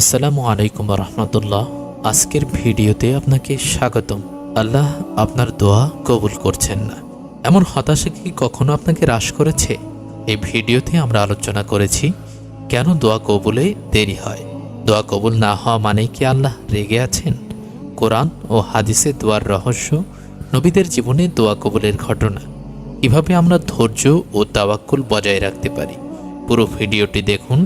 আসসালামু আলাইকুম রহমতুল্লাহ। আজকের ভিডিওতে আপনাকে স্বাগতম। আল্লাহ আপনার দোয়া কবুল করছেন না। এমন হতাশা কি কখনো আপনাকে হ্রাস করেছে? এই ভিডিওতে আমরা আলোচনা করেছি, কেন দোয়া কবুলে দেরি হয়? দোয়া কবুল না হওয়া মানেই কি আল্লাহ রেগে আছেন? কোরআন ও হাদিসে দোয়ার রহস্য, নবীদের জীবনে দোয়া কবুলের ঘটনা। কীভাবে আমরা ধৈর্য ও তাওয়াক্কুল বজায় রাখতে পারি? পুরো ভিডিওটি দেখুন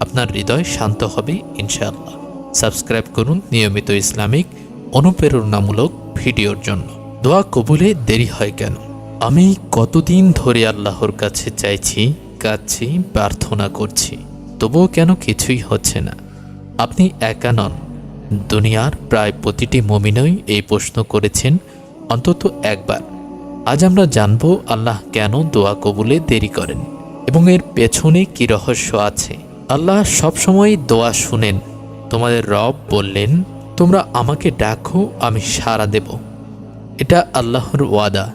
আপনার হৃদয় শান্ত হবে, ইনশাআল্লাহ। সাবস্ক্রাইব করুন নিয়মিত ইসলামিক অনুপ্রেরণামূলক ভিডিওর জন্য। দোয়া কবুলে দেরি হয় কেন? আমি কতদিন ধরে আল্লাহর কাছে চাইছি, কাঁদছি, প্রার্থনা করছি, তবুও কেন কিছুই হচ্ছে না? আপনি একা নন। দুনিয়ার প্রায় প্রতিটি মমিনই এই প্রশ্ন করেছেন অন্তত একবার। আজ আমরা জানব আল্লাহ কেন দোয়া কবুলে দেরি করেন এবং এর পেছনে কি রহস্য আছে। আল্লাহ সবসময় দোয়া শুনেন। তোমাদের রব বললেন, তোমরা আমাকে ডাকো, আমি সাড়া দেব। এটা আল্লাহর ওয়াদা,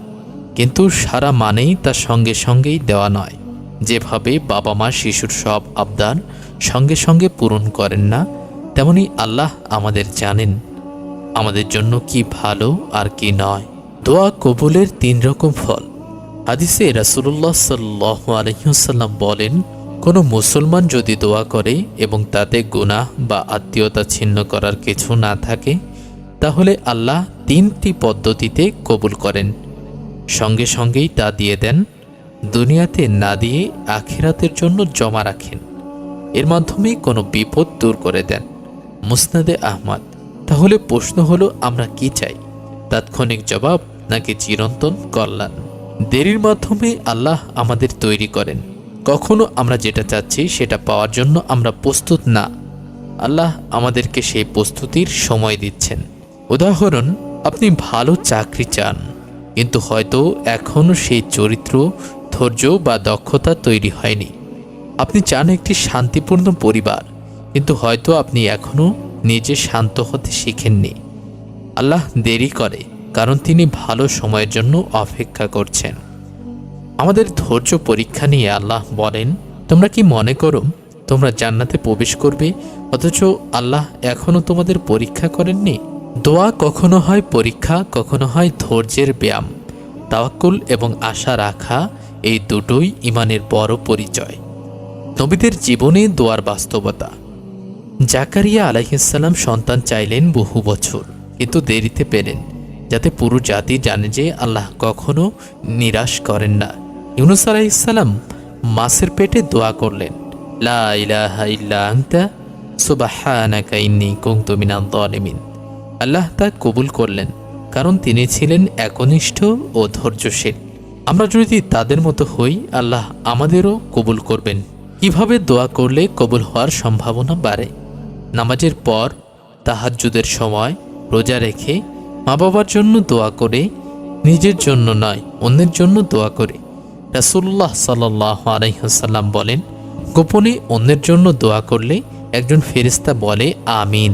কিন্তু সারা মানেই তার সঙ্গে সঙ্গেই দেওয়া নয়। যেভাবে বাবা মা শিশুর সব আবদার সঙ্গে সঙ্গে পূরণ করেন না, তেমনি আল্লাহ আমাদের জানেন, আমাদের জন্য কি ভালো আর কি নয়। দোয়া কবুলের তিন রকম ফল। হাদিসে রাসুল্লাহ সাল্লাহ আলহিহাল্লাম বলেন কোনো মুসলমান যদি দোয়া করে এবং তাতে গুনাহ বা আত্মীয়তা ছিন্ন করার কিছু না থাকে, তাহলে আল্লাহ তিনটি পদ্ধতিতে কবুল করেন। সঙ্গে সঙ্গেই তা দিয়ে দেন, দুনিয়াতে না দিয়ে আখিরাতের জন্য জমা রাখেন। এর মাধ্যমে কোনো বিপদ দূর করে দেন। মুসনাদে আহমদ। তাহলে প্রশ্ন হলো, আমরা কি চাই? তাৎক্ষণিক জবাব নাকি চিরন্তন কল্যাণ? দেরির মাধ্যমে আল্লাহ আমাদের তৈরি করেন। কখনো আমরা যেটা চাচ্ছি সেটা পাওয়ার জন্য আমরা প্রস্তুত না। আল্লাহ আমাদেরকে সেই প্রস্তুতির সময় দিচ্ছেন। উদাহরণ, আপনি ভালো চাকরি চান, কিন্তু হয়তো এখনও সেই চরিত্র, ধৈর্য বা দক্ষতা তৈরি হয়নি। আপনি চান একটি শান্তিপূর্ণ পরিবার, কিন্তু হয়তো আপনি এখনও নিজে শান্ত হতে শিখেননি। আল্লাহ দেরি করে, কারণ তিনি ভালো সময়ের জন্য অপেক্ষা করছেন। আমাদের ধৈর্য পরীক্ষা নিয়ে আল্লাহ বলেন, তোমরা কি মনে করো, তোমরা জান্নাতে প্রবেশ করবে? অথচ আল্লাহ এখনও তোমাদের পরীক্ষা করেননি। দোয়া কখনো হয় পরীক্ষা, কখনো হয় ধৈর্যের ব্যায়াম। তাওয়াক্কুল এবং আশা রাখা, এই দুটোই ইমানের বড় পরিচয়। নবীদের জীবনে দোয়ার বাস্তবতা। জাকারিয়া আলাইহিসাল্লাম সন্তান চাইলেন বহু বছর, কিন্তু দেরিতে পেলেন, যাতে পুরো জাতি জানে যে আল্লাহ কখনো নিরাশ করেন না। ইউনুস আলাইসাল্লাম মাছের পেটে দোয়া করলেন আল্লাহ তা কবুল করলেন, কারণ তিনি ছিলেন একনিষ্ঠ ও ধৈর্যশীল। আমরা যদি তাদের মতো হই, আল্লাহ আমাদেরও কবুল করবেন। কীভাবে দোয়া করলে কবুল হওয়ার সম্ভাবনা বাড়ে? নামাজের পর, তাহাজ্জুদের সময় রোজা রেখে মা বাবার জন্য দোয়া করে, নিজের জন্য নয়, অন্যের জন্য দোয়া করে। রাসুল্লাহ সাল্লাহ আলহিহাল্লাম বলেন, গোপনে অন্যের জন্য দোয়া করলে একজন ফেরিস্তা বলে, আমিন,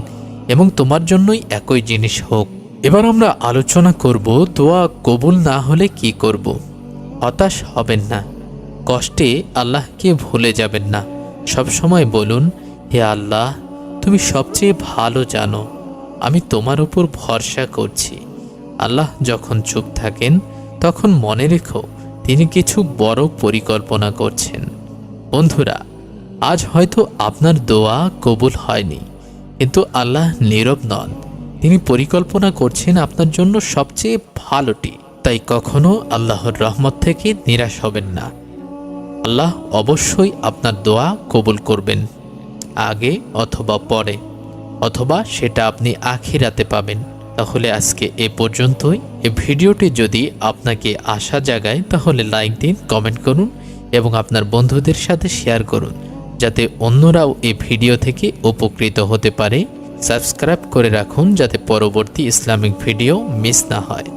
এবং তোমার জন্যই একই জিনিস হোক। এবার আমরা আলোচনা করব দোয়া কবুল না হলে কি করব। হতাশ হবেন না, কষ্টে আল্লাহকে ভুলে যাবেন না। সব সময় বলুন, হে আল্লাহ, তুমি সবচেয়ে ভালো জানো, আমি তোমার উপর ভরসা করছি। আল্লাহ যখন চুপ থাকেন, তখন মনে রেখো তিনি কিছু বড় পরিকল্পনা করছেন। বন্ধুরা, আজ হয়তো আপনার দোয়া কবুল হয়নি, কিন্তু আল্লাহ নীরব নন। তিনি পরিকল্পনা করছেন আপনার জন্য সবচেয়ে ভালোটি, তাই কখনো আল্লাহর রহমত থেকে নিরাশ হবেন না। আল্লাহ অবশ্যই আপনার দোয়া কবুল করবেন, আগে অথবা পরে, অথবা সেটা আপনি আখিরাতে পাবেন। তাহলে আজকে এ পর্যন্তই। এই ভিডিওটি যদি আপনাকে আশা জাগায়, তাহলে লাইক দিন, কমেন্ট করুন এবং আপনার বন্ধুদের সাথে শেয়ার করুন, যাতে অন্যরাও এই ভিডিও থেকে উপকৃত হতে পারে। সাবস্ক্রাইব করে রাখুন যাতে পরবর্তী ইসলামিক ভিডিও মিস না হয়।